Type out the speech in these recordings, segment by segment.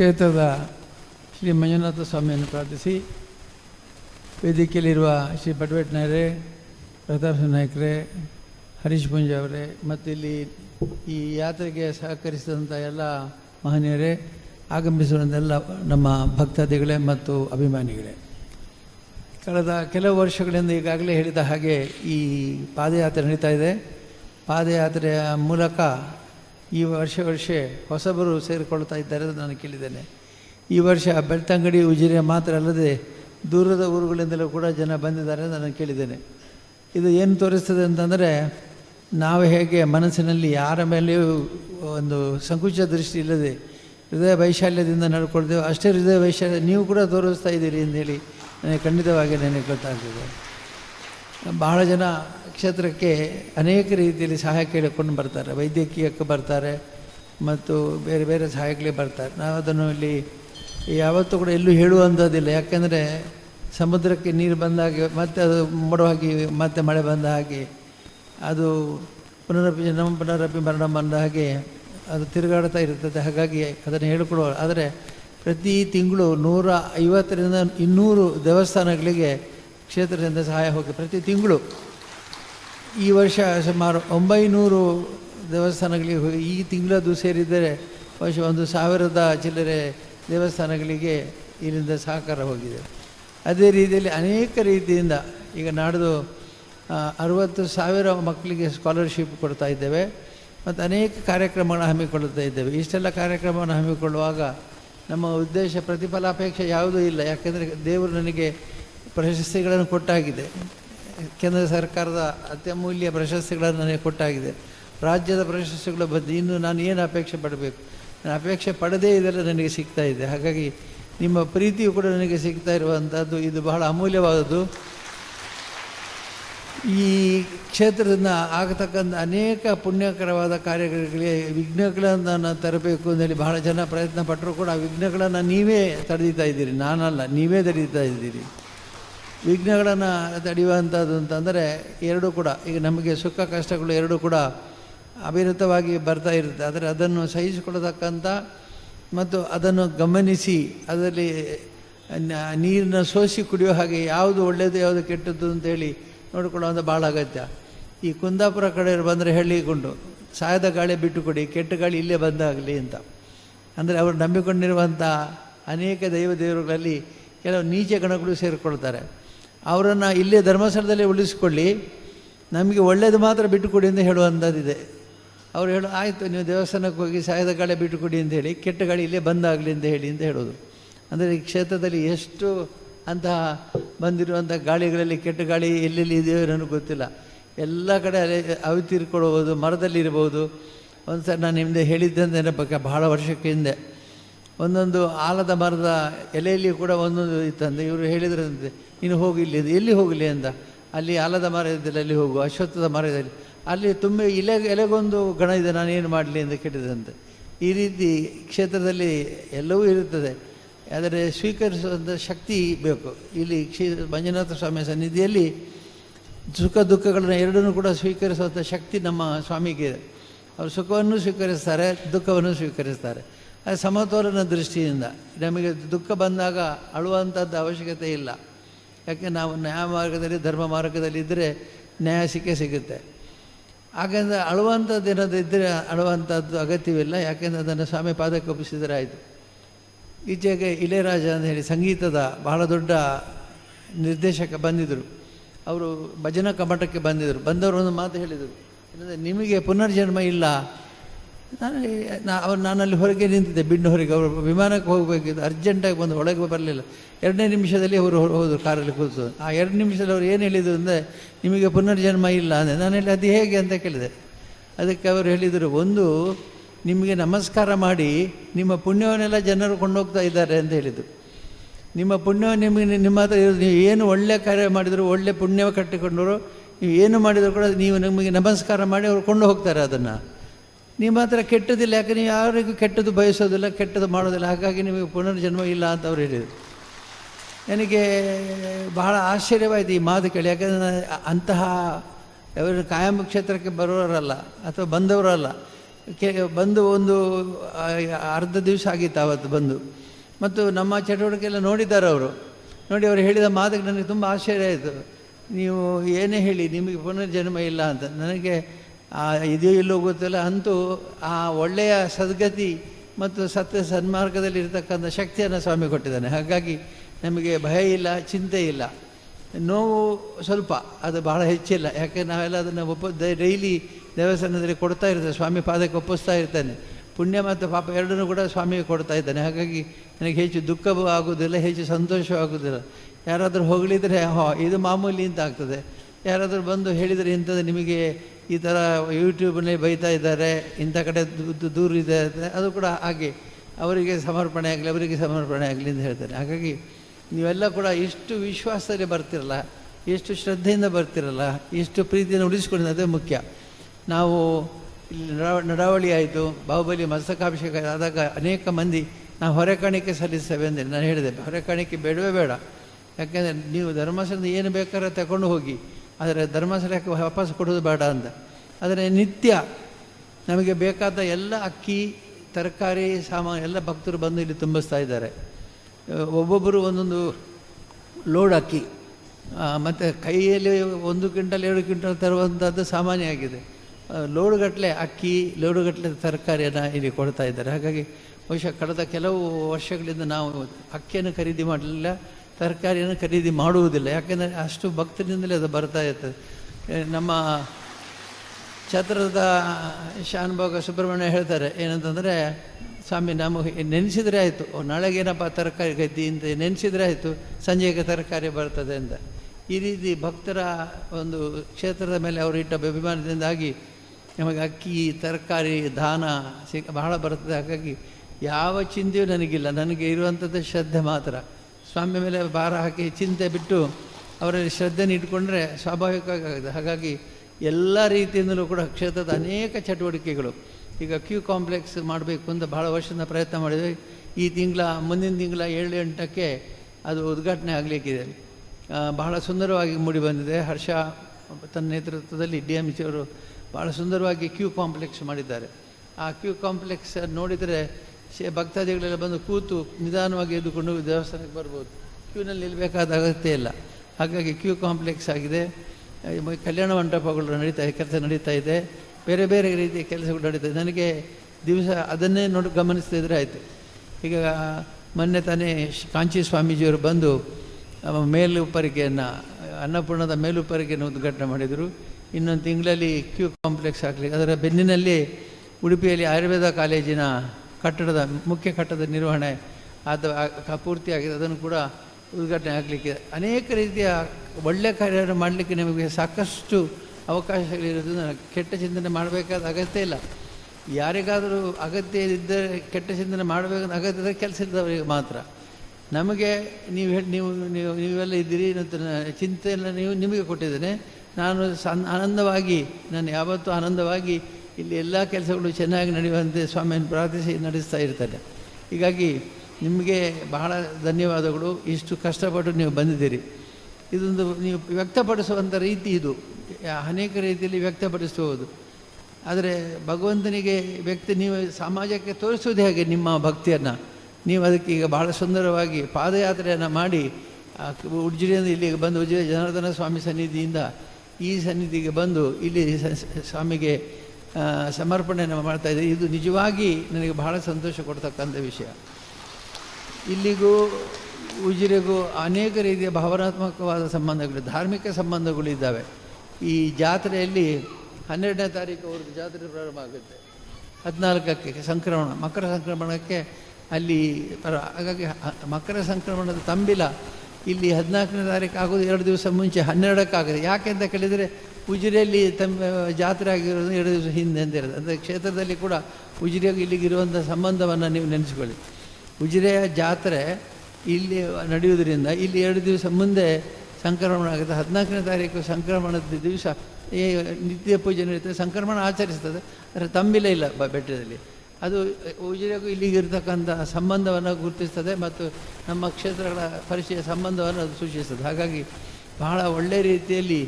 ಕ್ಷೇತ್ರದ ಶ್ರೀ ಮಂಜುನಾಥ ಸ್ವಾಮಿಯನ್ನು ಪ್ರಾರ್ಥಿಸಿ, ವೇದಿಕೆಯಲ್ಲಿರುವ ಶ್ರೀ ಪಟವೇಟ್ನವರೇ ಪ್ರತಾಪ್ ಸಿಂಗ್ ನಾಯ್ಕರೇ, ಹರೀಶ್ ಪುಂಜ ಅವರೇ, ಮತ್ತು ಇಲ್ಲಿ ಈ ಯಾತ್ರೆಗೆ ಸಹಕರಿಸಿದಂಥ ಎಲ್ಲ ಮಹನೀಯರೇ ಆಗಮಿಸಿರುವಂತೆಲ್ಲ ನಮ್ಮ ಭಕ್ತಾದಿಗಳೇ ಮತ್ತು ಅಭಿಮಾನಿಗಳೇ. ಕಳೆದ ಕೆಲವು ವರ್ಷಗಳಿಂದ ಈಗಾಗಲೇ ಹೇಳಿದ ಹಾಗೆ ಈ ಪಾದಯಾತ್ರೆ ನಡೀತಾ ಇದೆ. ಪಾದಯಾತ್ರೆಯ ಮೂಲಕ ಈ ವರ್ಷ ವರ್ಷ ಹೊಸಬರು ಸೇರಿಕೊಳ್ತಾ ಇದ್ದಾರೆ ಅಂತ ನಾನು ಕೇಳಿದ್ದೇನೆ. ಈ ವರ್ಷ ಬೆಳ್ತಂಗಡಿ, ಉಜಿರೆ ಮಾತ್ರ ಅಲ್ಲದೆ ದೂರದ ಊರುಗಳಿಂದಲೂ ಕೂಡ ಜನ ಬಂದಿದ್ದಾರೆ ಅಂತ ನಾನು ಕೇಳಿದ್ದೇನೆ. ಇದು ಏನು ತೋರಿಸ್ತದೆ ಅಂತಂದರೆ, ನಾವು ಹೇಗೆ ಮನಸ್ಸಿನಲ್ಲಿ ಯಾರ ಮೇಲೆಯೂ ಒಂದು ಸಂಕುಚ ದೃಷ್ಟಿ ಇಲ್ಲದೆ ಹೃದಯ ವೈಶಾಲ್ಯದಿಂದ ನಡ್ಕೊಳ್ತೇವೆ, ಅಷ್ಟೇ ಹೃದಯ ವೈಶಾಲ್ಯ ನೀವು ಕೂಡ ತೋರಿಸ್ತಾ ಇದ್ದೀರಿ ಅಂತೇಳಿ ನನಗೆ ಖಂಡಿತವಾಗಿ ನನಗೆ ಗೊತ್ತಾಗ್ತದೆ ಬಹಳ ಜನ ಕ್ಷೇತ್ರಕ್ಕೆ ಅನೇಕ ರೀತಿಯಲ್ಲಿ ಸಹಾಯ ಕೇಳಿಕೊಂಡು ಬರ್ತಾರೆ. ವೈದ್ಯಕೀಯಕ್ಕೆ ಬರ್ತಾರೆ, ಮತ್ತು ಬೇರೆ ಬೇರೆ ಸಹಾಯಗಳಿಗೆ ಬರ್ತಾರೆ. ನಾವು ಅದನ್ನು ಇಲ್ಲಿ ಯಾವತ್ತೂ ಕೂಡ ಎಲ್ಲೂ ಹೇಳುವಂಥದ್ದಿಲ್ಲ. ಯಾಕೆಂದರೆ ಸಮುದ್ರಕ್ಕೆ ನೀರು ಬಂದಾಗೆ ಮತ್ತೆ ಅದು ಮೋಡವಾಗಿ ಮತ್ತೆ ಮಳೆ ಬಂದ ಹಾಗೆ, ಅದು ಪುನರಪಿ ನಮ್ಮ ಪುನರಪಿ ಮರಣ ಬಂದ ಹಾಗೆ ಅದು ತಿರುಗಾಡ್ತಾ ಇರ್ತದೆ. ಹಾಗಾಗಿ ಅದನ್ನು ಹೇಳಿಕೊಡುವ, ಆದರೆ ಪ್ರತಿ ತಿಂಗಳು ನೂರ ಐವತ್ತರಿಂದ ಇನ್ನೂರು ದೇವಸ್ಥಾನಗಳಿಗೆ ಕ್ಷೇತ್ರದಿಂದ ಸಹಾಯ ಹೋಗಿ ಪ್ರತಿ ತಿಂಗಳು ಈ ವರ್ಷ ಸುಮಾರು ಒಂಬೈನೂರು ದೇವಸ್ಥಾನಗಳಿಗೆ ಹೋಗಿ, ಈ ತಿಂಗಳದು ಸೇರಿದರೆ ವರ್ಷ ಒಂದು ಸಾವಿರದ ಚಿಲ್ಲರೆ ದೇವಸ್ಥಾನಗಳಿಗೆ ಇಲ್ಲಿಂದ ಸಹಕಾರ ಹೋಗಿದೆ. ಅದೇ ರೀತಿಯಲ್ಲಿ ಅನೇಕ ರೀತಿಯಿಂದ ಈಗ ನಾಡ್ದು ಅರುವತ್ತು ಸಾವಿರ ಮಕ್ಕಳಿಗೆ ಸ್ಕಾಲರ್ಶಿಪ್ ಕೊಡ್ತಾ ಇದ್ದೇವೆ ಮತ್ತು ಅನೇಕ ಕಾರ್ಯಕ್ರಮಗಳನ್ನು ಹಮ್ಮಿಕೊಳ್ಳುತ್ತಾ ಇದ್ದೇವೆ. ಇಷ್ಟೆಲ್ಲ ಕಾರ್ಯಕ್ರಮವನ್ನು ಹಮ್ಮಿಕೊಳ್ಳುವಾಗ ನಮ್ಮ ಉದ್ದೇಶ ಪ್ರತಿಫಲಾಪೇಕ್ಷೆ ಯಾವುದೂ ಇಲ್ಲ. ಯಾಕೆಂದರೆ ದೇವರು ನನಗೆ ಪ್ರಶಸ್ತಿಗಳನ್ನು ಕೊಟ್ಟಾಗಿದೆ. ಕೇಂದ್ರ ಸರ್ಕಾರದ ಅತ್ಯಮೂಲ್ಯ ಪ್ರಶಸ್ತಿಗಳನ್ನು ನನಗೆ ಕೊಟ್ಟಾಗಿದೆ. ರಾಜ್ಯದ ಪ್ರಶಸ್ತಿಗಳ ಬಗ್ಗೆ ಇನ್ನು ನಾನು ಏನು ಅಪೇಕ್ಷೆ ಪಡಬೇಕು? ನಾನು ಅಪೇಕ್ಷೆ ಪಡದೇ ಇದೆಲ್ಲ ನನಗೆ ಸಿಗ್ತಾ ಇದೆ. ಹಾಗಾಗಿ ನಿಮ್ಮ ಪ್ರೀತಿಯು ಕೂಡ ನನಗೆ ಸಿಗ್ತಾ ಇರುವಂಥದ್ದು ಇದು ಬಹಳ ಅಮೂಲ್ಯವಾದದ್ದು. ಈ ಕ್ಷೇತ್ರದಿಂದ ಆಗತಕ್ಕಂಥ ಅನೇಕ ಪುಣ್ಯಕರವಾದ ಕಾರ್ಯಗಳಿಗೆ ವಿಘ್ನಗಳನ್ನು ನಾನು ತರಬೇಕು ಅಂತೇಳಿ ಬಹಳ ಜನ ಪ್ರಯತ್ನ ಪಟ್ಟರು ಕೂಡ ಆ ವಿಘ್ನಗಳನ್ನು ನೀವೇ ತಡೆದಿತಾ ಇದ್ದೀರಿ. ನಾನಲ್ಲ, ನೀವೇ ತಡೀತಾ ಇದ್ದೀರಿ. ವಿಘ್ನಗಳನ್ನು ತಡೆಯುವಂಥದ್ದು ಅಂತಂದರೆ ಎರಡೂ ಕೂಡ. ಈಗ ನಮಗೆ ಸುಖ ಕಷ್ಟಗಳು ಎರಡೂ ಕೂಡ ಅವಿರತವಾಗಿ ಬರ್ತಾ ಇರುತ್ತೆ. ಆದರೆ ಅದನ್ನು ಸಹಿಸಿಕೊಳ್ಳತಕ್ಕಂಥ ಮತ್ತು ಅದನ್ನು ಗಮನಿಸಿ ಅದರಲ್ಲಿ ನೀರನ್ನ ಸೋಸಿ ಕುಡಿಯೋ ಹಾಗೆ ಯಾವುದು ಒಳ್ಳೆಯದು, ಯಾವುದು ಕೆಟ್ಟದ್ದು ಅಂತೇಳಿ ನೋಡಿಕೊಳ್ಳುವಂಥ ಭಾಳ ಅಗತ್ಯ. ಈ ಕುಂದಾಪುರ ಕಡೆ ಬಂದರೆ ಹೇಳಿಕೊಂಡು ಸಾಯದ ಗಾಳಿ ಬಿಟ್ಟು ಕೊಡಿ, ಕೆಟ್ಟ ಗಾಳಿ ಇಲ್ಲೇ ಬಂದಾಗಲಿ ಅಂತ. ಅಂದರೆ ಅವರು ನಂಬಿಕೊಂಡಿರುವಂಥ ಅನೇಕ ದೈವ ದೇವರುಗಳಲ್ಲಿ ಕೆಲವು ನೀಚ ಗಣಗಳು ಸೇರಿಕೊಳ್ತಾರೆ. ಅವರನ್ನು ಇಲ್ಲೇ ಧರ್ಮಸ್ಥಳದಲ್ಲೇ ಉಳಿಸ್ಕೊಳ್ಳಿ. ನಮಗೆ ಒಳ್ಳೆಯದು ಮಾತ್ರ ಬಿಟ್ಟುಕೊಡಿ ಅಂತ ಹೇಳುವಂಥದ್ದಿದೆ. ಅವ್ರು ಹೇಳು, ಆಯಿತು, ನೀವು ದೇವಸ್ಥಾನಕ್ಕೆ ಹೋಗಿ ಸಾಯದ ಗಾಳಿ ಬಿಟ್ಟುಕೊಡಿ ಅಂತ ಹೇಳಿ, ಕೆಟ್ಟ ಗಾಳಿ ಇಲ್ಲೇ ಬಂದಾಗಲಿ ಅಂತ ಹೇಳಿ ಅಂತ ಹೇಳೋದು. ಅಂದರೆ ಈ ಕ್ಷೇತ್ರದಲ್ಲಿ ಎಷ್ಟು ಅಂತಹ ಬಂದಿರುವಂಥ ಗಾಳಿಗಳಲ್ಲಿ ಕೆಟ್ಟ ಗಾಳಿ ಎಲ್ಲೆಲ್ಲಿ ಇದೆಯೋ ನನಗೆ ಗೊತ್ತಿಲ್ಲ. ಎಲ್ಲ ಕಡೆ ಅಲೆ ಅವಿತೀರ್ಕೊಳ್ಳಬಹುದು ಮರದಲ್ಲಿ ಇರ್ಬೋದು. ಒಂದು ಸರಿ ನಾನು ನಿಮ್ಮದೇ ಹೇಳಿದ್ದೆ ಅಂತ ನೆನಪಕ್ಕೆ, ಬಹಳ ವರ್ಷಕ್ಕೆ ಹಿಂದೆ. ಒಂದೊಂದು ಆಲದ ಮರದ ಎಲೆಯಲ್ಲಿ ಕೂಡ ಒಂದೊಂದು ಇತ್ತಂದೆ ಇವರು ಹೇಳಿದ್ರಂತೆ ನೀನು ಹೋಗಿ ಇಲ್ಲಿ ಎಲ್ಲಿ ಹೋಗಲಿ ಅಂತ ಅಲ್ಲಿ ಆಲದ ಮರ ಅಲ್ಲಿ ಹೋಗು, ಅಶ್ವತ್ಥದ ಮರದಲ್ಲಿ. ಅಲ್ಲಿ ತುಂಬ ಇಲೆ, ಎಲೆಗೊಂದು ಗಣ ಇದೆ, ನಾನು ಏನು ಮಾಡಲಿ ಅಂತ ಕೇಳಿದಂತೆ. ಈ ರೀತಿ ಕ್ಷೇತ್ರದಲ್ಲಿ ಎಲ್ಲವೂ ಇರುತ್ತದೆ. ಆದರೆ ಸ್ವೀಕರಿಸುವಂಥ ಶಕ್ತಿ ಬೇಕು. ಇಲ್ಲಿ ಕ್ಷೇ, ಮಂಜುನಾಥ ಸ್ವಾಮಿ ಸನ್ನಿಧಿಯಲ್ಲಿ ಸುಖ ದುಃಖಗಳನ್ನು ಎರಡನ್ನೂ ಕೂಡ ಸ್ವೀಕರಿಸುವಂಥ ಶಕ್ತಿ ನಮ್ಮ ಸ್ವಾಮಿಗೆ ಇದೆ. ಅವರು ಸುಖವನ್ನು ಸ್ವೀಕರಿಸ್ತಾರೆ, ದುಃಖವನ್ನು ಸ್ವೀಕರಿಸ್ತಾರೆ. ಅದು ಸಮತೋಲನ ದೃಷ್ಟಿಯಿಂದ ನಮಗೆ ದುಃಖ ಬಂದಾಗ ಅಳುವಂಥದ್ದು ಅವಶ್ಯಕತೆ ಇಲ್ಲ. ಯಾಕೆ ನಾವು ನ್ಯಾಯ ಮಾರ್ಗದಲ್ಲಿ, ಧರ್ಮ ಮಾರ್ಗದಲ್ಲಿ ಇದ್ದರೆ ನ್ಯಾಯ ಸಿಕ್ಕೇ ಸಿಗುತ್ತೆ. ಹಾಗೆಂದರೆ ಅಳುವಂಥದ್ದು ಏನಾದರೂ ಇದ್ದರೆ ಅಳುವಂಥದ್ದು ಅಗತ್ಯವಿಲ್ಲ, ಯಾಕೆಂದರೆ ಅದನ್ನು ಸ್ವಾಮಿ ಪಾದಕ್ಕೆ ಆಯಿತು. ಈಚೆಗೆ ಇಳೆಯರಾಜ ಅಂತ ಹೇಳಿ ಸಂಗೀತದ ಬಹಳ ದೊಡ್ಡ ನಿರ್ದೇಶಕ ಬಂದಿದ್ದರು ಅವರು ಭಜನಾ ಕಮಟಕ್ಕೆ ಬಂದಿದ್ದರು ಬಂದವರು ಒಂದು ಮಾತು ಹೇಳಿದರು. ಏನಂದರೆ, ನಿಮಗೆ ಪುನರ್ಜನ್ಮ ಇಲ್ಲ ನಾನು ಅವ್ರು ನಾನಲ್ಲಿ ಹೊರಗೆ ನಿಂತಿದ್ದೆ ಬಿಂಡು ಹೊರಗೆ. ಅವರು ವಿಮಾನಕ್ಕೆ ಹೋಗಬೇಕಿದ್ದು ಅರ್ಜೆಂಟಾಗಿ ಬಂದು ಒಳಗೆ ಬರಲಿಲ್ಲ. ಎರಡನೇ ನಿಮಿಷದಲ್ಲಿ ಅವರು ಹೋದರು ಕಾರಲ್ಲಿ ಕೂತು. ಆ ಎರಡು ನಿಮಿಷದಲ್ಲಿ ಅವ್ರು ಏನು ಹೇಳಿದರು ಅಂದರೆ, ನಿಮಗೆ ಪುನರ್ಜನ್ಮ ಇಲ್ಲ ಅಂದರೆ ನಾನು ಹೇಳಿ ಅದು ಹೇಗೆ ಅಂತ ಕೇಳಿದೆ. ಅದಕ್ಕೆ ಅವರು ಹೇಳಿದರು, ಒಂದು, ನಿಮಗೆ ನಮಸ್ಕಾರ ಮಾಡಿ, ನಿಮ್ಮ ಪುಣ್ಯವನ್ನೆಲ್ಲ ಜನರು ಕೊಂಡೋಗ್ತಾ ಇದ್ದಾರೆ ಅಂತ ಹೇಳಿದರು. ನಿಮ್ಮ ಪುಣ್ಯ ನಿಮಗೆ, ನಿಮ್ಮ ಹತ್ರ ನೀವು ಏನು ಒಳ್ಳೆಯ ಕಾರ್ಯ ಮಾಡಿದರು, ಒಳ್ಳೆ ಪುಣ್ಯ ಕಟ್ಟಿಕೊಂಡರು, ನೀವು ಏನು ಮಾಡಿದರೂ ಕೂಡ ನೀವು ನಿಮಗೆ ನಮಸ್ಕಾರ ಮಾಡಿ ಅವರು ಕೊಂಡು ಹೋಗ್ತಾರೆ ಅದನ್ನು. ನಿಮ್ಮ ಹತ್ರ ಕೆಟ್ಟದಿಲ್ಲ, ಯಾಕೆ ನೀವು ಯಾರಿಗೂ ಕೆಟ್ಟದ್ದು ಬಯಸೋದಿಲ್ಲ, ಕೆಟ್ಟದ್ದು ಮಾಡೋದಿಲ್ಲ, ಹಾಗಾಗಿ ನಿಮಗೆ ಪುನರ್ಜನ್ಮ ಇಲ್ಲ ಅಂತ ಅವ್ರು ಹೇಳಿದರು. ನನಗೆ ಬಹಳ ಆಶ್ಚರ್ಯವಾಯಿತು ಈ ಮಾತು ಕೇಳಿ, ಯಾಕಂದರೆ ಅಂತಹ ಅವರು ಕಾಯಂ ಕ್ಷೇತ್ರಕ್ಕೆ ಬರೋರಲ್ಲ ಅಥವಾ ಬಂದವರಲ್ಲ. ಕೆ, ಬಂದು ಒಂದು ಅರ್ಧ ದಿವಸ ಆಗಿತ್ತು ಆವತ್ತು ಬಂದು. ಮತ್ತು ನಮ್ಮ ಚಟುವಟಿಕೆ ಎಲ್ಲ ನೋಡಿದ್ದಾರೆ ಅವರು. ನೋಡಿ, ಅವರು ಹೇಳಿದ ಮಾತಿಗೆ ನನಗೆ ತುಂಬ ಆಶ್ಚರ್ಯ ಆಯಿತು. ನೀವು ಏನೇ ಹೇಳಿ, ನಿಮಗೆ ಪುನರ್ಜನ್ಮ ಇಲ್ಲ ಅಂತ. ನನಗೆ ಇದೆಯೋ ಇಲ್ಲೋ ಗೊತ್ತಿಲ್ಲ, ಅಂತೂ ಆ ಒಳ್ಳೆಯ ಸದ್ಗತಿ ಮತ್ತು ಸತ್ಯ ಸನ್ಮಾರ್ಗದಲ್ಲಿ ಇರತಕ್ಕಂಥ ಶಕ್ತಿಯನ್ನು ಸ್ವಾಮಿ ಕೊಟ್ಟಿದ್ದಾನೆ. ಹಾಗಾಗಿ ನಮಗೆ ಭಯ ಇಲ್ಲ, ಚಿಂತೆ ಇಲ್ಲ. ನೋವು ಸ್ವಲ್ಪ, ಅದು ಬಹಳ ಹೆಚ್ಚಿಲ್ಲ. ಯಾಕೆ ನಾವೆಲ್ಲ ಅದನ್ನು ಒಪ್ಪ ಡೈಲಿ ದೇವಸ್ಥಾನದಲ್ಲಿ ಕೊಡ್ತಾ ಇರ್ತೇವೆ, ಸ್ವಾಮಿ ಪಾದಕ್ಕೆ ಒಪ್ಪಿಸ್ತಾ ಇರ್ತಾನೆ. ಪುಣ್ಯ ಮತ್ತು ಪಾಪ ಎರಡನ್ನೂ ಕೂಡ ಸ್ವಾಮಿ ಕೊಡ್ತಾ ಇದ್ದಾನೆ. ಹಾಗಾಗಿ ನನಗೆ ಹೆಚ್ಚು ದುಃಖವೂ ಆಗುವುದಿಲ್ಲ, ಹೆಚ್ಚು ಸಂತೋಷವೂ ಆಗುವುದಿಲ್ಲ. ಯಾರಾದರೂ ಹೊಗಳಿದರೆ ಹೋ, ಇದು ಮಾಮೂಲಿ ಅಂತ ಆಗ್ತದೆ. ಯಾರಾದರೂ ಬಂದು ಹೇಳಿದರೆ ಇಂಥದ್ದು ನಿಮಗೆ ಈ ಥರ ಯೂಟ್ಯೂಬ್ನಲ್ಲಿ ಬೈತಾ ಇದ್ದಾರೆ, ಇಂಥ ಕಡೆ ದೂರ ಇದೆ ಅದು ಕೂಡ ಹಾಗೆ. ಅವರಿಗೆ ಸಮರ್ಪಣೆ ಆಗಲಿ, ಅವರಿಗೆ ಸಮರ್ಪಣೆ ಆಗಲಿ ಅಂತ ಹೇಳ್ತಾರೆ. ಹಾಗಾಗಿ ನೀವೆಲ್ಲ ಕೂಡ ಎಷ್ಟು ವಿಶ್ವಾಸದಲ್ಲಿ ಬರ್ತಿರಲ್ಲ ಎಷ್ಟು ಶ್ರದ್ಧೆಯಿಂದ ಬರ್ತಿರಲ್ಲ ಎಷ್ಟು ಪ್ರೀತಿಯನ್ನು ಅದೇ ಮುಖ್ಯ. ನಾವು ಇಲ್ಲಿ ನಡಾವ ನಡಾವಳಿ ಆಯಿತು, ಬಾಹುಬಲಿ ಮಸ್ತಕಾಭಿಷೇಕ ಆದಾಗ ಅನೇಕ ಮಂದಿ ನಾವು ಹೊರೆಕಾಣಿಕೆ ಸಲ್ಲಿಸ್ತೇವೆ ಅಂದರೆ ನಾನು ಹೇಳಿದೆ ಹೊರೆ ಕಾಣಿಕೆ ಬೇಡವೇ ಬೇಡ. ಯಾಕೆಂದರೆ ನೀವು ಧರ್ಮಸ್ಥಳದಿಂದ ಏನು ಬೇಕಾದ್ರೆ ತಗೊಂಡು ಹೋಗಿ ಆದರೆ ಧರ್ಮಸ್ಥಳಕ್ಕೆ ವಾಪಸ್ ಕೊಡೋದು ಬೇಡ ಅಂತ ಆದರೆ ನಿತ್ಯ ನಮಗೆ ಬೇಕಾದ ಎಲ್ಲ ಅಕ್ಕಿ, ತರಕಾರಿ, ಸಾಮಾನು, ಎಲ್ಲ ಭಕ್ತರು ಬಂದು ಇಲ್ಲಿ ತುಂಬಿಸ್ತಾ ಇದ್ದಾರೆ. ಒಬ್ಬೊಬ್ಬರು ಒಂದೊಂದು ಲೋಡ್ ಅಕ್ಕಿ ಮತ್ತು ಕೈಯಲ್ಲಿ ಒಂದು ಕ್ವಿಂಟಲ್, ಎರಡು ಕ್ವಿಂಟಲ್ ತರುವಂಥದ್ದು ಸಾಮಾನ್ಯ ಆಗಿದೆ ಲೋಡುಗಟ್ಟಲೆ ಅಕ್ಕಿ, ಲೋಡುಗಟ್ಟಲೆ ತರಕಾರಿಯನ್ನು ಇಲ್ಲಿ ಕೊಡ್ತಾ ಇದ್ದಾರೆ. ಹಾಗಾಗಿ ಬಹುಶಃ ಕಳೆದ ಕೆಲವು ವರ್ಷಗಳಿಂದ ನಾವು ಅಕ್ಕಿಯನ್ನು ಖರೀದಿ ಮಾಡಲಿಲ್ಲ. ತರಕಾರಿಯನ್ನು ಖರೀದಿ ಮಾಡುವುದಿಲ್ಲ. ಯಾಕೆಂದರೆ ಅಷ್ಟು ಭಕ್ತರಿಂದಲೇ ಅದು ಬರ್ತಾ ಇರ್ತದೆ. ನಮ್ಮ ಛತ್ರದ ಶಾನ್ಭೋಗ ಸುಬ್ರಹ್ಮಣ್ಯ ಹೇಳ್ತಾರೆ, ಏನಂತಂದರೆ, ಸ್ವಾಮಿ ನಮಗೆ ನೆನೆಸಿದರೆ ಆಯಿತು. ನಾಳೆಗೇನಪ್ಪ ತರಕಾರಿ ಗದ್ದಿ ಅಂತ ನೆನೆಸಿದರೆ ಆಯಿತು, ಸಂಜೆಗೆ ತರಕಾರಿ ಬರ್ತದೆ ಅಂತ. ಈ ರೀತಿ ಭಕ್ತರ ಒಂದು ಕ್ಷೇತ್ರದ ಮೇಲೆ ಅವರು ಇಟ್ಟ ಅಭಿಮಾನದಿಂದಾಗಿ ನಮಗೆ ಅಕ್ಕಿ, ತರಕಾರಿ ದಾನ ಸಿಗ, ಬಹಳ ಬರ್ತದೆ. ಹಾಗಾಗಿ ಯಾವ ಚಿಂತೆಯೂ ನನಗಿಲ್ಲ. ನನಗೆ ಇರುವಂಥದ್ದು ಶ್ರದ್ಧೆ ಮಾತ್ರ. ಸ್ವಾಮಿ ಮೇಲೆ ಭಾರ ಹಾಕಿ ಚಿಂತೆ ಬಿಟ್ಟು ಅವರಲ್ಲಿ ಶ್ರದ್ಧೆನ ಇಟ್ಕೊಂಡ್ರೆ ಸ್ವಾಭಾವಿಕವಾಗಿ ಆಗುತ್ತೆ ಹಾಗಾಗಿ ಎಲ್ಲ ರೀತಿಯಿಂದಲೂ ಕೂಡ ಕ್ಷೇತ್ರದ ಅನೇಕ ಚಟುವಟಿಕೆಗಳು. ಈಗ ಕ್ಯೂ ಕಾಂಪ್ಲೆಕ್ಸ್ ಮಾಡಬೇಕು ಅಂತ ಭಾಳ ವರ್ಷದಿಂದ ಪ್ರಯತ್ನ ಮಾಡಿದ್ವಿ. ಈ ತಿಂಗಳ, ಮುಂದಿನ ತಿಂಗಳ ಏಳು ಎಂಟಕ್ಕೆ ಅದು ಉದ್ಘಾಟನೆ ಆಗಲಿಕ್ಕಿದೆ. ಬಹಳ ಸುಂದರವಾಗಿ ಮೂಡಿ ಬಂದಿದೆ. ಹರ್ಷ ತನ್ನ ನೇತೃತ್ವದಲ್ಲಿ ಡಿ ಎಂ ಸಿ ಅವರು ಭಾಳ ಸುಂದರವಾಗಿ ಕ್ಯೂ ಕಾಂಪ್ಲೆಕ್ಸ್ ಮಾಡಿದ್ದಾರೆ. ಆ ಕ್ಯೂ ಕಾಂಪ್ಲೆಕ್ಸ್ ನೋಡಿದರೆ ಶೇ ಭಕ್ತಾದಿಗಳೆಲ್ಲ ಬಂದು ಕೂತು ನಿಧಾನವಾಗಿ ಎದ್ದುಕೊಂಡು ದೇವಸ್ಥಾನಕ್ಕೆ ಬರ್ಬೋದು. ಕ್ಯೂನಲ್ಲಿ ನಿಲ್ಲಬೇಕಾದ ಅಗತ್ಯ ಇಲ್ಲ. ಹಾಗಾಗಿ ಕ್ಯೂ ಕಾಂಪ್ಲೆಕ್ಸ್ ಆಗಿದೆ. ಕಲ್ಯಾಣ ಮಂಟಪಗಳು ನಡೀತಾ, ಕೆಲಸ ನಡೀತಾ ಇದೆ. ಬೇರೆ ಬೇರೆ ರೀತಿಯ ಕೆಲಸಗಳು ನಡೀತಾ ಇದೆ. ನನಗೆ ದಿವಸ ಅದನ್ನೇ ನೋಡಿ ಗಮನಿಸ್ತಿದ್ರೆ ಆಯಿತು. ಈಗ ಮೊನ್ನೆ ತಾನೇ ಕಾಂಚಿ ಸ್ವಾಮೀಜಿಯವರು ಬಂದು ಮೇಲುಪರಿಕೆಯನ್ನು ಅನ್ನಪೂರ್ಣದ ಮೇಲುಪರಿಕೆಯನ್ನು ಉದ್ಘಾಟನೆ ಮಾಡಿದರು. ಇನ್ನೊಂದು ತಿಂಗಳಲ್ಲಿ ಕ್ಯೂ ಕಾಂಪ್ಲೆಕ್ಸ್ ಆಗಲಿ, ಅದರ ಬೆನ್ನಿನಲ್ಲಿ ಉಡುಪಿಯಲ್ಲಿ ಆಯುರ್ವೇದ ಕಾಲೇಜಿನ ಕಟ್ಟಡದ ಮುಖ್ಯ ಕಟ್ಟಡದ ನಿರ್ವಹಣೆ ಅದು ಪೂರ್ತಿಯಾಗಿದೆ. ಅದನ್ನು ಕೂಡ ಉದ್ಘಾಟನೆ ಆಗಲಿಕ್ಕೆ. ಅನೇಕ ರೀತಿಯ ಒಳ್ಳೆಯ ಕಾರ್ಯ ಮಾಡಲಿಕ್ಕೆ ನಿಮಗೆ ಸಾಕಷ್ಟು ಅವಕಾಶಗಳಿರೋದ್ರಿಂದ ಕೆಟ್ಟ ಚಿಂತನೆ ಮಾಡಬೇಕಾದ ಅಗತ್ಯ ಇಲ್ಲ. ಯಾರಿಗಾದರೂ ಅಗತ್ಯ ಇದ್ದರೆ, ಕೆಟ್ಟ ಚಿಂತನೆ ಮಾಡಬೇಕಾದ ಅಗತ್ಯ ಇದ್ದರೆ ಕೆಲಸ ಇದ್ದವರಿಗೆ ಮಾತ್ರ. ನಮಗೆ ನೀವು ಹೇಳಿ ನೀವು ನೀವು, ನೀವೆಲ್ಲ ಇದ್ದೀರಿ ಚಿಂತೆಯನ್ನು ನೀವು ನಿಮಗೆ ಕೊಟ್ಟಿದ್ದೇನೆ. ನಾನು ಸನ್, ಆನಂದವಾಗಿ, ನಾನು ಯಾವತ್ತೂ ಆನಂದವಾಗಿ ಇಲ್ಲಿ ಎಲ್ಲ ಕೆಲಸಗಳು ಚೆನ್ನಾಗಿ ನಡೆಯುವಂತೆ ಸ್ವಾಮಿಯನ್ನು ಪ್ರಾರ್ಥಿಸಿ ನಡೆಸ್ತಾ ಇರ್ತಾರೆ. ಹೀಗಾಗಿ ನಿಮಗೆ ಬಹಳ ಧನ್ಯವಾದಗಳು. ಇಷ್ಟು ಕಷ್ಟಪಟ್ಟು ನೀವು ಬಂದಿದ್ದೀರಿ. ಇದೊಂದು ನೀವು ವ್ಯಕ್ತಪಡಿಸುವಂಥ ರೀತಿ ಇದು. ಅನೇಕ ರೀತಿಯಲ್ಲಿ ವ್ಯಕ್ತಪಡಿಸಬಹುದು. ಆದರೆ ಭಗವಂತನಿಗೆ ವ್ಯಕ್ತಿ ನೀವು ಸಮಾಜಕ್ಕೆ ತೋರಿಸುವುದು ಹೇಗೆ ನಿಮ್ಮ ಭಕ್ತಿಯನ್ನು? ನೀವು ಅದಕ್ಕೆ ಈಗ ಬಹಳ ಸುಂದರವಾಗಿ ಪಾದಯಾತ್ರೆಯನ್ನು ಮಾಡಿ ಉಜ್ಜಿರಿಯಿಂದ ಇಲ್ಲಿಗೆ ಬಂದು ಉಜ್ಜಿರಿ ಜನಾರ್ದನ ಸ್ವಾಮಿ ಸನ್ನಿಧಿಯಿಂದ ಈ ಸನ್ನಿಧಿಗೆ ಬಂದು ಇಲ್ಲಿ ಸ್ವಾಮಿಗೆ ಆ, ಸಮರ್ಪಣೆಯನ್ನು ಮಾಡ್ತಾ ಇದ್ದೆ ಇದು ನಿಜವಾಗಿ ನನಗೆ ಬಹಳ ಸಂತೋಷ ಕೊಡ್ತಕ್ಕಂಥ ವಿಷಯ. ಇಲ್ಲಿಗೂ ಉಜಿರೆಗೂ ಅನೇಕ ರೀತಿಯ ಭಾವನಾತ್ಮಕವಾದ ಸಂಬಂಧಗಳು ಧಾರ್ಮಿಕ ಸಂಬಂಧಗಳು ಇದ್ದಾವೆ ಈ ಜಾತ್ರೆಯಲ್ಲಿ ಹನ್ನೆರಡನೇ ತಾರೀಕು ಅವ್ರದ್ದು ಜಾತ್ರೆ ಪ್ರಾರಂಭ ಆಗುತ್ತೆ. ಹದಿನಾಲ್ಕಕ್ಕೆ ಸಂಕ್ರಮಣ ಮಕರ ಸಂಕ್ರಮಣಕ್ಕೆ ಅಲ್ಲಿ ಹಾಗಾಗಿ ಮಕರ ಸಂಕ್ರಮಣದ ತಂಬಿಲ ಇಲ್ಲಿ ಹದಿನಾಲ್ಕನೇ ತಾರೀಕು ಆಗೋದು ಎರಡು ದಿವಸ ಮುಂಚೆ ಹನ್ನೆರಡಕ್ಕಾಗುತ್ತೆ. ಯಾಕೆ ಅಂತ ಕೇಳಿದರೆ ಉಜಿರೆಯಲ್ಲಿ ತಮ್ಮ, ಜಾತ್ರೆ ಆಗಿರೋದು ಎರಡು ದಿವಸ ಹಿಂದೆ ಇರೋದು. ಅಂದರೆ ಕ್ಷೇತ್ರದಲ್ಲಿ ಕೂಡ ಉಜಿರೆಗೆ ಇಲ್ಲಿಗಿರುವಂಥ ಸಂಬಂಧವನ್ನು ನೀವು ನೆನೆಸ್ಕೊಳ್ಳಿ. ಉಜಿರೆಯ ಜಾತ್ರೆ ಇಲ್ಲಿ ನಡೆಯುವುದರಿಂದ ಇಲ್ಲಿ ಎರಡು ದಿವಸ ಮುಂದೆ ಸಂಕ್ರಮಣ ಆಗುತ್ತೆ. ಹದಿನಾಲ್ಕನೇ ತಾರೀಕು ಸಂಕ್ರಮಣದ ದಿವಸ ಈ ನಿತ್ಯ ಪೂಜೆ ನಡೀತದೆ ಸಂಕ್ರಮಣ ಆಚರಿಸ್ತದೆ. ಆದರೆ ತಂಬಿಲ ಇಲ್ಲ ಬೆಟ್ಟದಲ್ಲಿ. ಅದು ಉಜಿರೆಗೂ ಇಲ್ಲಿಗಿರ್ತಕ್ಕಂಥ ಸಂಬಂಧವನ್ನು ಗುರುತಿಸ್ತದೆ ಮತ್ತು ನಮ್ಮ ಕ್ಷೇತ್ರಗಳ ಪರಿಚಯ ಸಂಬಂಧವನ್ನು ಅದು ಸೂಚಿಸ್ತದೆ. ಹಾಗಾಗಿ ಬಹಳ ಒಳ್ಳೆಯ ರೀತಿಯಲ್ಲಿ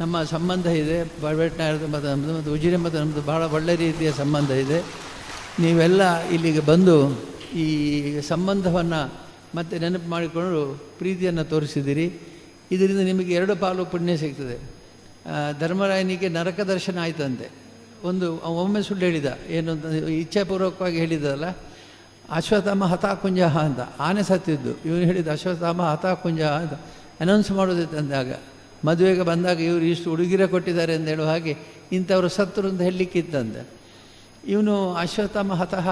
ನಮ್ಮ ಸಂಬಂಧ ಇದೆ. ಬಡಬೆಟ್ನಾಯರ್ದು ಮತ್ತು ನಮ್ಮದು ಮತ್ತು ಉಜಿರೆ ಮತ್ತು ನಮ್ಮದು ಭಾಳ ಒಳ್ಳೆ ರೀತಿಯ ಸಂಬಂಧ ಇದೆ. ನೀವೆಲ್ಲ ಇಲ್ಲಿಗೆ ಬಂದು ಈ ಸಂಬಂಧವನ್ನು ಮತ್ತೆ ನೆನಪು ಮಾಡಿಕೊಂಡು ಪ್ರೀತಿಯನ್ನು ತೋರಿಸಿದ್ದೀರಿ. ಇದರಿಂದ ನಿಮಗೆ ಎರಡು ಪಾಲು ಪುಣ್ಯ ಸಿಗ್ತದೆ. ಧರ್ಮರಾಯನಿಗೆ ನರಕ ದರ್ಶನ ಆಯ್ತಂತೆ. ಒಂದು ಒಮ್ಮೆ ಸುಳ್ಳು ಹೇಳಿದ. ಏನು ಅಂತ ಇಚ್ಛಾಪೂರ್ವಕವಾಗಿ ಹೇಳಿದಲ್ಲ ಅಶ್ವತ್ಥಾಮ ಹತಾಕುಂಜ ಅಂತ. ಆನೆ ಸತ್ತಿದ್ದು. ಇವನು ಹೇಳಿದ ಅಶ್ವತ್ಥಾಮ ಹತಾಕುಂಜ ಅಂತ. ಅನೌನ್ಸ್ ಮಾಡೋದಿತ್ತು ಅಂದಾಗ ಮದುವೆಗೆ ಬಂದಾಗ ಇವರು ಇಷ್ಟು ಉಡುಗಿರ ಕೊಟ್ಟಿದ್ದಾರೆ ಅಂತ ಹೇಳುವ ಹಾಗೆ ಇಂಥವರು ಸತ್ರು ಅಂತ ಹೇಳಲಿಕ್ಕಿತ್ತಂತೆ. ಇವನು ಅಶ್ವತ್ಥಮ ಹತಃ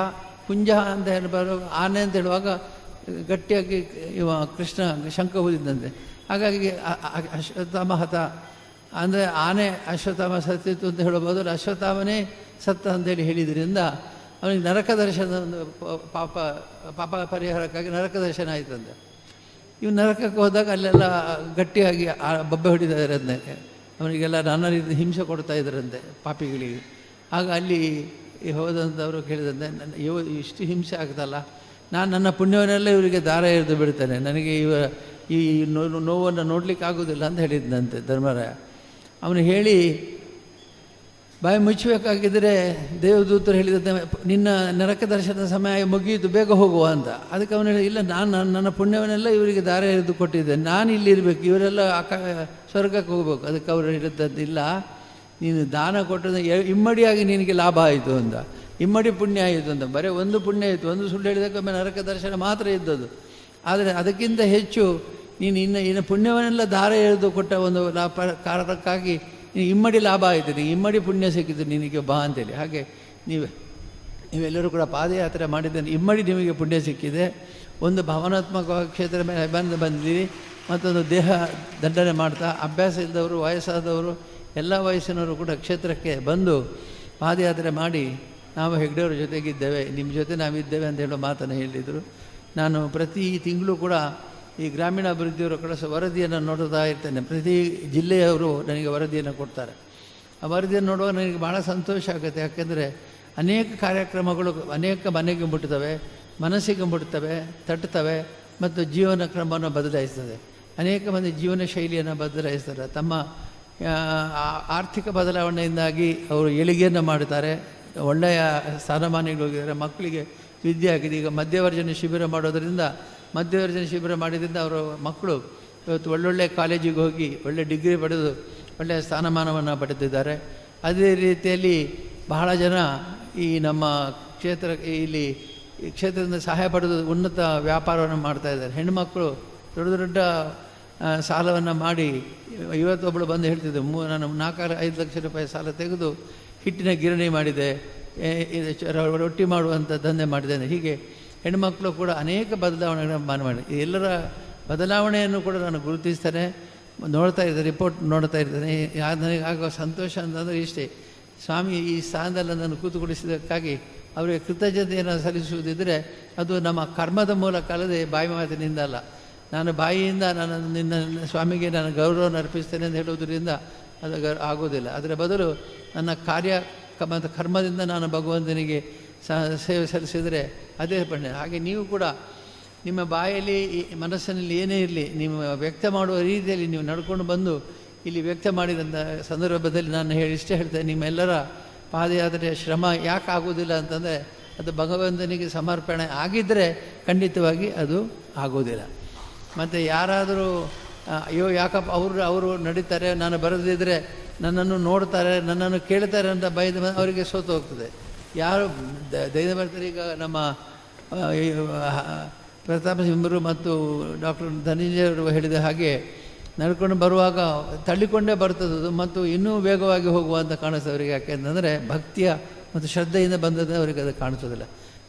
ಕುಂಜ ಅಂತ ಹೇಳಬಾರ್ದು ಆನೆ ಅಂತ ಹೇಳುವಾಗ ಗಟ್ಟಿಯಾಗಿ ಇವ ಕೃಷ್ಣ ಶಂಕ ಹೂದಿದ್ದಂತೆ ಹಾಗಾಗಿ ಅಶ್ವತ್ಥಮ ಹತ ಅಂದರೆ ಆನೆ ಅಶ್ವತ್ಥಾಮ ಸತ್ತಿತ್ತು ಅಂತ ಹೇಳಬಹುದು ಬದಲು ಅಶ್ವತ್ಥಾಮನೇ ಸತ್ತ ಅಂತೇಳಿ ಹೇಳಿದ್ರಿಂದ ಅವನಿಗೆ ನರಕ ದರ್ಶನ ಪಾಪ ಪಾಪ ಪರಿಹಾರಕ್ಕಾಗಿ ನರಕ ದರ್ಶನ ಆಯ್ತಂತೆ. ಇವು ನರಕಕ್ಕೆ ಹೋದಾಗ ಅಲ್ಲೆಲ್ಲ ಗಟ್ಟಿಯಾಗಿ ಬಬ್ಬೆ ಹೊಡಿತಾರಂತೆ ಅವನಿಗೆಲ್ಲ ನಾನಾ ರೀತಿ ಹಿಂಸೆ ಕೊಡ್ತಾ ಇದ್ದರಂತೆ ಪಾಪಿಗಳಿಗೆ. ಆಗ ಅಲ್ಲಿ ಹೋದಂಥವರು ಕೇಳಿದಂತೆ, ನನ್ನ ಇವ ಇಷ್ಟು ಹಿಂಸೆ ಆಗ್ತಲ್ಲ, ನಾನು ನನ್ನ ಪುಣ್ಯವನ್ನೆಲ್ಲ ಇವರಿಗೆ ದಾರ ಎರೆದು ಬಿಡ್ತೇನೆ. ನನಗೆ ಇವ ಈ ನೋವು ನೋವನ್ನು ನೋಡಲಿಕ್ಕೆ ಆಗೋದಿಲ್ಲ ಅಂತ ಹೇಳಿದ್ನಂತೆ ಧರ್ಮರಾಯ. ಅವನು ಹೇಳಿ ಬಾಯಿ ಮುಚ್ಚಬೇಕಾಗಿದ್ದರೆ ದೇವದೂತರು ಹೇಳಿದ ನಿನ್ನ ನರಕ ದರ್ಶನದ ಸಮಯ ಮುಗಿಯಿತು, ಬೇಗ ಹೋಗುವ ಅಂತ. ಅದಕ್ಕೆ ಅವನು ಹೇಳಿ ಇಲ್ಲ, ನಾನು ನನ್ನ- ಪುಣ್ಯವನ್ನೆಲ್ಲ ಇವರಿಗೆ ದಾರ ಹಿಡಿದು ಕೊಟ್ಟಿದ್ದೆ. ನಾನು ಇಲ್ಲಿ ಇರಬೇಕು, ಇವರೆಲ್ಲ ಅಕ ಸ್ವರ್ಗಕ್ಕೆ ಹೋಗ್ಬೇಕು. ಅದಕ್ಕೆ ಅವರು ಹೇಳಿದ್ದದ್ದು ನೀನು ದಾನ ಕೊಟ್ಟದ್ದು ಇಮ್ಮಡಿಯಾಗಿ ನಿನಗೆ ಲಾಭ ಆಯಿತು ಅಂತ. ಇಮ್ಮಡಿ ಪುಣ್ಯ ಆಯಿತು ಅಂತ. ಬರೀ ಒಂದು ಪುಣ್ಯ ಆಯಿತು. ಒಂದು ಸುಳ್ಳು ಹೇಳಿದಕ್ಕೊಮ್ಮೆ ನರಕ ದರ್ಶನ ಮಾತ್ರ ಇದ್ದದ್ದು. ಆದರೆ ಅದಕ್ಕಿಂತ ಹೆಚ್ಚು ನೀನು ಇನ್ನು ಇನ್ನು ಪುಣ್ಯವನ್ನೆಲ್ಲ ದಾರ ಎಳೆದು ಕೊಟ್ಟ ಒಂದು ಲಾಭ, ಕಾರಣಕ್ಕಾಗಿ ಇಮ್ಮಡಿ ಲಾಭ ಆಯಿತು ನೀನು ಇಮ್ಮಡಿ ಪುಣ್ಯ ಸಿಕ್ಕಿತು ನಿನಗೆ ಬಾ ಅಂತೇಳಿ. ಹಾಗೆ ನೀವು, ನೀವೆಲ್ಲರೂ ಕೂಡ ಪಾದಯಾತ್ರೆ ಮಾಡಿದ್ದೇನೆ. ಇಮ್ಮಡಿ ನಿಮಗೆ ಪುಣ್ಯ ಸಿಕ್ಕಿದೆ. ಒಂದು ಭಾವನಾತ್ಮಕ ಕ್ಷೇತ್ರ ಮೇಲೆ ಬಂದು ಬಂದಿದ್ದೀರಿ. ಮತ್ತೊಂದು ದೇಹ ದಂಡನೆ ಮಾಡ್ತಾ, ಅಭ್ಯಾಸ ಇದ್ದವರು, ವಯಸ್ಸಾದವರು, ಎಲ್ಲ ವಯಸ್ಸಿನವರು ಕೂಡ ಕ್ಷೇತ್ರಕ್ಕೆ ಬಂದು ಪಾದಯಾತ್ರೆ ಮಾಡಿ ನಾವು ಹೆಗ್ಡೆಯವ್ರ ಜೊತೆಗಿದ್ದೇವೆ. ನಿಮ್ಮ ಜೊತೆ ನಾವಿದ್ದೇವೆ ಅಂತ ಹೇಳೋ ಮಾತನ್ನು ಹೇಳಿದರು. ನಾನು ಪ್ರತಿ ತಿಂಗಳು ಕೂಡ ಈ ಗ್ರಾಮೀಣ ಅಭಿವೃದ್ಧಿಯವರು ಕಳಿಸೋ ವರದಿಯನ್ನು ನೋಡುತ್ತಾ ಇರ್ತೇನೆ. ಪ್ರತಿ ಜಿಲ್ಲೆಯವರು ನನಗೆ ವರದಿಯನ್ನು ಕೊಡ್ತಾರೆ. ಆ ವರದಿಯನ್ನು ನೋಡುವಾಗ ನನಗೆ ಭಾಳ ಸಂತೋಷ ಆಗುತ್ತೆ. ಯಾಕೆಂದರೆ ಅನೇಕ ಕಾರ್ಯಕ್ರಮಗಳು ಅನೇಕ ಮನೆಗೆ ಮುಟ್ತವೆ, ಮನಸ್ಸಿಗೆ ಮುಟ್ತವೆ ತಟ್ಟುತ್ತವೆ ಮತ್ತು ಜೀವನ ಕ್ರಮವನ್ನು ಬದಲಾಯಿಸ್ತದೆ. ಅನೇಕ ಮಂದಿ ಜೀವನ ಶೈಲಿಯನ್ನು ಬದಲಾಯಿಸ್ತಾರೆ. ತಮ್ಮ ಆರ್ಥಿಕ ಬದಲಾವಣೆಯಿಂದಾಗಿ ಅವರು ಏಳಿಗೆಯನ್ನು ಮಾಡುತ್ತಾರೆ. ಒಳ್ಳೆಯ ಸ್ಥಾನಮಾನಗಳಿಗೆ ಮಕ್ಕಳಿಗೆ ವಿದ್ಯೆ ಆಗಿದೆ. ಈಗ ಮಧ್ಯವರ್ಜನ ಶಿಬಿರ ಮಾಡೋದರಿಂದ ಮಧ್ಯವರ್ಜನ ಶಿಬಿರ ಮಾಡಿದ್ರಿಂದ ಅವರ ಮಕ್ಕಳು ಇವತ್ತು ಒಳ್ಳೊಳ್ಳೆ ಕಾಲೇಜಿಗೆ ಹೋಗಿ ಒಳ್ಳೆ ಡಿಗ್ರಿ ಪಡೆದು ಒಳ್ಳೆಯ ಸ್ಥಾನಮಾನವನ್ನು ಪಡೆದಿದ್ದಾರೆ. ಅದೇ ರೀತಿಯಲ್ಲಿ ಬಹಳ ಜನ ಈ ನಮ್ಮ ಕ್ಷೇತ್ರ, ಇಲ್ಲಿ ಈ ಕ್ಷೇತ್ರದಿಂದ ಸಹಾಯ ಪಡೆದು ಉನ್ನತ ವ್ಯಾಪಾರವನ್ನು ಮಾಡ್ತಾ ಇದ್ದಾರೆ. ಹೆಣ್ಣುಮಕ್ಕಳು ದೊಡ್ಡ ದೊಡ್ಡ ಸಾಲವನ್ನು ಮಾಡಿ ಇವತ್ತೊಬ್ಬಳು ಬಂದು ಹೇಳ್ತಿದ್ದೆ ಮೂ, ನಾನು ನಾಲ್ಕಾರು ಐದು ಲಕ್ಷ ರೂಪಾಯಿ ಸಾಲ ತೆಗೆದು ಹಿಟ್ಟಿನ ಗಿರಣಿ ಮಾಡಿದೆ ರೊಟ್ಟಿ ಮಾಡುವಂಥ ದಂಧೆ ಮಾಡಿದ್ದೇನೆ. ಹೀಗೆ ಹೆಣ್ಮಕ್ಳು ಕೂಡ ಅನೇಕ ಬದಲಾವಣೆಗಳನ್ನು ಮಾನ ಮಾಡಿ. ಎಲ್ಲರ ಬದಲಾವಣೆಯನ್ನು ಕೂಡ ನಾನು ಗುರುತಿಸ್ತೇನೆ. ನೋಡ್ತಾ ಇದ್ದೆ ರಿಪೋರ್ಟ್ ನೋಡ್ತಾ ಇರ್ತಾನೆ ನನಗೆ ಆಗುವ ಸಂತೋಷ ಅಂತಂದರೆ ಇಷ್ಟೇ. ಸ್ವಾಮಿ, ಈ ಸ್ಥಾನದಲ್ಲಿ ನನ್ನನ್ನು ಕೂತುಗೊಳಿಸಿದ್ದಕ್ಕಾಗಿ ಅವರಿಗೆ ಕೃತಜ್ಞತೆಯನ್ನು ಸಲ್ಲಿಸುವುದಿದ್ದರೆ ಅದು ನಮ್ಮ ಕರ್ಮದ ಮೂಲಕ ಅಲ್ಲದೆ ಬಾಯಿ ಮಾತಿನಿಂದ ಅಲ್ಲ. ನಾನು ಬಾಯಿಯಿಂದ ನಾನು ನಿನ್ನ ಸ್ವಾಮಿಗೆ ನಾನು ಗೌರವವನ್ನು ಅರ್ಪಿಸ್ತೇನೆ ಅಂತ ಹೇಳುವುದರಿಂದ ಅದು ಆಗೋದಿಲ್ಲ ಅದರ ಬದಲು ನನ್ನ ಕಾರ್ಯ ಕರ್ಮದಿಂದ ನಾನು ಭಗವಂತನಿಗೆ ಸೇವೆ ಸಲ್ಲಿಸಿದರೆ ಅದೇ ಬಣ್ಣ ಹಾಗೆ ನೀವು ಕೂಡ ನಿಮ್ಮ ಬಾಯಲ್ಲಿ ಮನಸ್ಸಿನಲ್ಲಿ ಏನೇ ಇರಲಿ ನಿಮ್ಮ ವ್ಯಕ್ತ ಮಾಡುವ ರೀತಿಯಲ್ಲಿ ನೀವು ನಡ್ಕೊಂಡು ಬಂದು ಇಲ್ಲಿ ವ್ಯಕ್ತ ಮಾಡಿದಂಥ ಸಂದರ್ಭದಲ್ಲಿ ನಾನು ಹೇಳಿ ಇಷ್ಟೇ ಹೇಳ್ತೇನೆ, ನಿಮ್ಮೆಲ್ಲರ ಪಾದಯಾತ್ರೆಯ ಶ್ರಮ ಯಾಕೆ ಆಗೋದಿಲ್ಲ ಅಂತಂದರೆ ಅದು ಭಗವಂತನಿಗೆ ಸಮರ್ಪಣೆ ಆಗಿದ್ದರೆ ಖಂಡಿತವಾಗಿ ಅದು ಆಗೋದಿಲ್ಲ ಮತ್ತು ಯಾರಾದರೂ ಅಯ್ಯೋ ಯಾಕಪ್ಪ ಅವರು ಅವರು ನಡೀತಾರೆ, ನಾನು ಬರೆದಿದ್ದರೆ ನನ್ನನ್ನು ನೋಡ್ತಾರೆ, ನನ್ನನ್ನು ಕೇಳ್ತಾರೆ ಅಂತ ಬೈದ ಅವರಿಗೆ ಸೋತು ಹೋಗ್ತದೆ ಯಾರು ಈಗ ನಮ್ಮ ಪ್ರತಾಪ ಸಿಂಹರು ಮತ್ತು ಡಾಕ್ಟರ್ ಧನಂಜಯರು ಹೇಳಿದ ಹಾಗೆ ನಡ್ಕೊಂಡು ಬರುವಾಗ ತಳ್ಳಿಕೊಂಡೇ ಬರ್ತದದು ಮತ್ತು ಇನ್ನೂ ವೇಗವಾಗಿ ಹೋಗುವಂತ ಕಾಣಿಸ್ತದೆ ಅವರಿಗೆ. ಯಾಕೆಂತಂದರೆ ಭಕ್ತಿಯ ಮತ್ತು ಶ್ರದ್ಧೆಯಿಂದ ಬಂದದ್ದು ಅವರಿಗೆ ಅದು ಕಾಣಿಸೋದಿಲ್ಲ.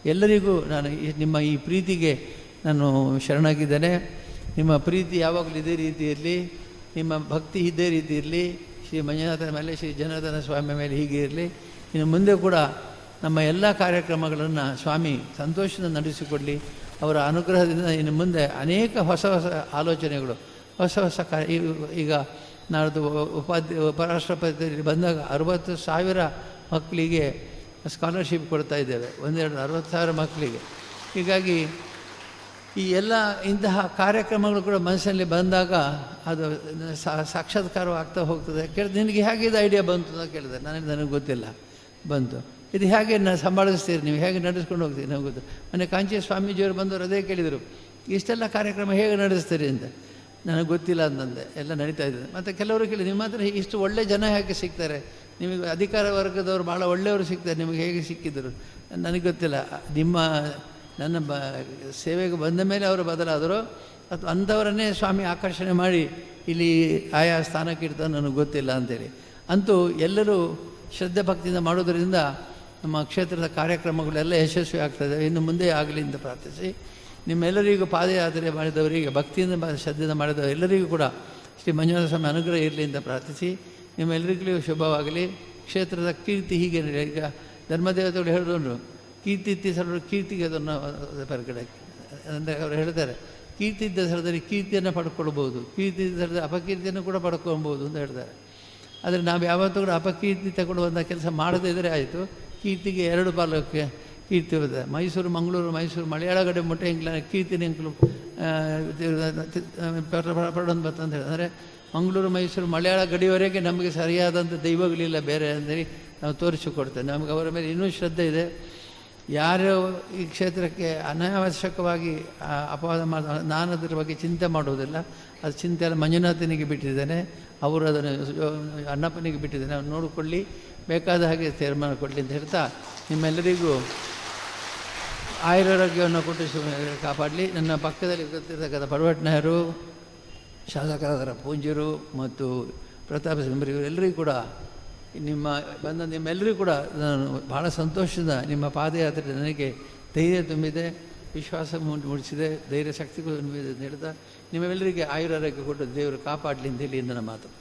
ಎಲ್ಲರಿಗೂ ನಾನು ನಿಮ್ಮ ಈ ಪ್ರೀತಿಗೆ ನಾನು ಶರಣಾಗಿದ್ದೇನೆ. ನಿಮ್ಮ ಪ್ರೀತಿ ಯಾವಾಗಲೂ ಇದೇ ರೀತಿ ಇರಲಿ. ನಿಮ್ಮ ಭಕ್ತಿ ಇದೇ ರೀತಿ ಇರಲಿ. ಶ್ರೀ ಮಂಜುನಾಥನ ಮೇಲೆ, ಶ್ರೀ ಜನಾರ್ದನ ಸ್ವಾಮಿ ಮೇಲೆ ಹೀಗೆ ಇರಲಿ. ಇನ್ನು ಮುಂದೆ ಕೂಡ ನಮ್ಮ ಎಲ್ಲ ಕಾರ್ಯಕ್ರಮಗಳನ್ನು ಸ್ವಾಮಿ ಸಂತೋಷದಿಂದ ನಡೆಸಿಕೊಡಲಿ. ಅವರ ಅನುಗ್ರಹದಿಂದ ಇನ್ನು ಮುಂದೆ ಅನೇಕ ಹೊಸ ಹೊಸ ಆಲೋಚನೆಗಳು, ಹೊಸ ಹೊಸ ಕಾರ್ಯ ಈಗ ನಾಡ್ದು ಉಪಾಧ್ಯ ಉಪರಾಷ್ಟ್ರಪತಿ ಬಂದಾಗ ಅರವತ್ತು ಸಾವಿರ ಮಕ್ಕಳಿಗೆ ಸ್ಕಾಲರ್ಶಿಪ್ ಕೊಡ್ತಾ ಇದ್ದೇವೆ. ಒಂದೆರಡು ಅರವತ್ತು ಸಾವಿರ ಮಕ್ಕಳಿಗೆ. ಹೀಗಾಗಿ ಈ ಎಲ್ಲ ಇಂತಹ ಕಾರ್ಯಕ್ರಮಗಳು ಕೂಡ ಮನಸ್ಸಿನಲ್ಲಿ ಬಂದಾಗ ಅದು ಸಾಕ್ಷಾತ್ಕಾರವಾಗ್ತಾ ಹೋಗ್ತದೆ. ಕೇಳಿದೆ ನಿನಗೆ ಹೇಗಿದೆ ಐಡಿಯಾ ಬಂತು ಅಂತ ಕೇಳಿದೆ. ನನಗೆ ನನಗೆ ಗೊತ್ತಿಲ್ಲ. ಬಂತು. ಇದು ಹೇಗೆ ನ ಸಂಭಾಳಿಸ್ತೀರಿ ನೀವು? ಹೇಗೆ ನಡೆಸ್ಕೊಂಡು ಹೋಗ್ತೀರಿ ನಮ್ಗೆ ಗೊತ್ತು. ಮೊನ್ನೆ ಕಾಂಚಿ ಸ್ವಾಮೀಜಿಯವರು ಬಂದವರು ಅದೇ ಕೇಳಿದರು. ಇಷ್ಟೆಲ್ಲ ಕಾರ್ಯಕ್ರಮ ಹೇಗೆ ನಡೆಸ್ತೀರಿ ಅಂತ. ನನಗೆ ಗೊತ್ತಿಲ್ಲ ಅಂತಂದೆ. ಎಲ್ಲ ನಡೀತಾ ಇದ್ದಾರೆ ಮತ್ತು ಕೆಲವರು ಕೇಳಿ ನಿಮ್ಮ ಹತ್ರ ಇಷ್ಟು ಒಳ್ಳೆ ಜನ ಹೇಗೆ ಸಿಗ್ತಾರೆ? ನಿಮಗೆ ಅಧಿಕಾರ ವರ್ಗದವರು ಭಾಳ ಒಳ್ಳೆಯವರು ಸಿಗ್ತಾರೆ. ನಿಮಗೆ ಹೇಗೆ ಸಿಕ್ಕಿದ್ರು? ನನಗೆ ಗೊತ್ತಿಲ್ಲ. ನಿಮ್ಮ, ನನ್ನ ಬ ಸೇವೆಗೆ ಬಂದ ಮೇಲೆ ಅವರು ಬದಲಾದರು. ಅಥವಾ ಅಂಥವರನ್ನೇ ಸ್ವಾಮಿ ಆಕರ್ಷಣೆ ಮಾಡಿ ಇಲ್ಲಿ ಆಯಾ ಸ್ಥಾನಕ್ಕಿಡ್ತಾನೆ ನನಗೆ ಗೊತ್ತಿಲ್ಲ ಅಂತೇಳಿ. ಅಂತೂ ಎಲ್ಲರೂ ಶ್ರದ್ಧೆ ಭಕ್ತಿಯಿಂದ ಮಾಡೋದರಿಂದ ನಮ್ಮ ಕ್ಷೇತ್ರದ ಕಾರ್ಯಕ್ರಮಗಳೆಲ್ಲ ಯಶಸ್ವಿ ಆಗ್ತದೆ ಇನ್ನು ಮುಂದೆ ಆಗಲಿ ಅಂತ ಪ್ರಾರ್ಥಿಸಿ. ನಿಮ್ಮೆಲ್ಲರಿಗೂ ಪಾದಯಾತ್ರೆ ಮಾಡಿದವರಿಗೆ ಭಕ್ತಿಯಿಂದ ಶ್ರದ್ಧೆಯಿಂದ ಮಾಡಿದವರು ಎಲ್ಲರಿಗೂ ಕೂಡ ಶ್ರೀ ಮಂಜುನಾಥ ಸ್ವಾಮಿ ಅನುಗ್ರಹ ಇರಲಿ ಅಂತ ಪ್ರಾರ್ಥಿಸಿ. ನಿಮ್ಮೆಲ್ಲರಿಗೂ ಶುಭವಾಗಲಿ. ಕ್ಷೇತ್ರದ ಕೀರ್ತಿ ಹೀಗೆ ಈಗ ಧರ್ಮದೇವತೆಗಳು ಹೇಳಿದ್ರು ಕೀರ್ತಿ ಇತ್ತಿ ಸರ್ವರು ಕೀರ್ತಿಗೆ ಅದನ್ನು ಹೊರಗಡೆ ಅಂದರೆ ಅವರು ಹೇಳ್ತಾರೆ, ಕೀರ್ತಿ ಇದ್ದ ಸ್ಥಳದಲ್ಲಿ ಕೀರ್ತಿಯನ್ನು ಪಡ್ಕೊಳ್ಬೋದು ಕೀರ್ತಿ ಇದ್ದ ಅಪಕೀರ್ತಿಯನ್ನು ಕೂಡ ಪಡ್ಕೊಳ್ಬೋದು ಅಂತ ಹೇಳ್ತಾರೆ. ಆದರೆ ನಾವು ಯಾವತ್ತೂ ಕೂಡ ಅಪಕೀರ್ತಿ ತಗೊಳ್ಳುವಂಥ ಕೆಲಸ ಮಾಡದೇ ಇದ್ದರೆ ಆಯಿತು. ಕೀರ್ತಿಗೆ ಎರಡು ಬಾಲಕ್ಕೆ ಕೀರ್ತಿ ಇದೆ. ಮೈಸೂರು, ಮಂಗಳೂರು, ಮೈಸೂರು, ಮಲಯಾಳಗಡೆ ಮೊಟ್ಟೆ ಇಂಗ್ಲ ಕೀರ್ತಿ ನಿಂಕ್ಲು ಪಡೋದು ಬರ್ತಂತ ಹೇಳಿ ಅಂದರೆ ಮಂಗಳೂರು, ಮೈಸೂರು, ಮಲಯಾಳ ಗಡಿಯವರೆಗೆ ನಮಗೆ ಸರಿಯಾದಂಥ ದೈವಗಳಿಲ್ಲ ಬೇರೆ ಅಂದರೆ ನಾವು ತೋರಿಸಿಕೊಡ್ತೇವೆ. ನಮಗೆ ಅವರ ಮೇಲೆ ಇನ್ನೂ ಶ್ರದ್ಧೆ ಇದೆ. ಯಾರು ಈ ಕ್ಷೇತ್ರಕ್ಕೆ ಅನಾವಶ್ಯಕವಾಗಿ ಅಪವಾದ ಮಾಡ ನಾನು ಅದರ ಬಗ್ಗೆ ಚಿಂತೆ ಮಾಡುವುದಿಲ್ಲ. ಅದು ಚಿಂತೆ ಎಲ್ಲ ಮಂಜುನಾಥನಿಗೆ ಬಿಟ್ಟಿದ್ದೇನೆ. ಅವರು ಅದನ್ನು, ಅಣ್ಣಪ್ಪನಿಗೆ ಬಿಟ್ಟಿದ್ದೇನೆ. ಅವ್ನು ನೋಡಿಕೊಳ್ಳಿ. ಬೇಕಾದ ಹಾಗೆ ತೀರ್ಮಾನ ಕೊಡಲಿ ಅಂತ ಹೇಳ್ತಾ ನಿಮ್ಮೆಲ್ಲರಿಗೂ ಆಯುರಾರೋಗ್ಯವನ್ನು ಕೊಟ್ಟು ಕಾಪಾಡಲಿ. ನನ್ನ ಪಕ್ಕದಲ್ಲಿ ಕೂತಿರ್ತಕ್ಕಂಥ ಪಡವಟ್ನಾಯರು ಶಾಸಕರಾದರ ಪೂಂಜರು ಮತ್ತು ಪ್ರತಾಪ ಸಿಂಬರಿ ಇವರೆಲ್ಲರಿಗೂ ಕೂಡ ನಿಮ್ಮ ಬಂದ ನಿಮ್ಮೆಲ್ಲರಿಗೂ ಕೂಡ ನಾನು ಭಾಳ ಸಂತೋಷದಿಂದ ನಿಮ್ಮ ಪಾದಯಾತ್ರೆ ನನಗೆ ಧೈರ್ಯ ತುಂಬಿದೆ, ವಿಶ್ವಾಸ ಮೂಡ್- ಮೂಡಿಸಿದೆ, ಧೈರ್ಯ ಶಕ್ತಿಗಳು ತುಂಬಿದೆ ಅಂತ ಹೇಳ್ತಾ ನಿಮ್ಮೆಲ್ಲರಿಗೆ ಆಯುರಾರೋಗ್ಯ ಕೊಟ್ಟು ದೇವರು ಕಾಪಾಡಲಿ ಅಂತ ಹೇಳಿ ನನ್ನ ಮಾತು.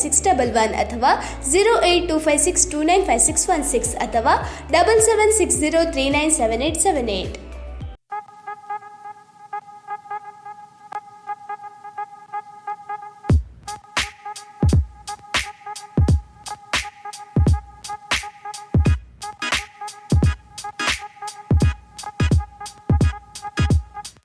six double one ಅಥವಾ zero eight two five six two nine five six one six ಅಥವಾ double seven six zero three nine seven eight seven eight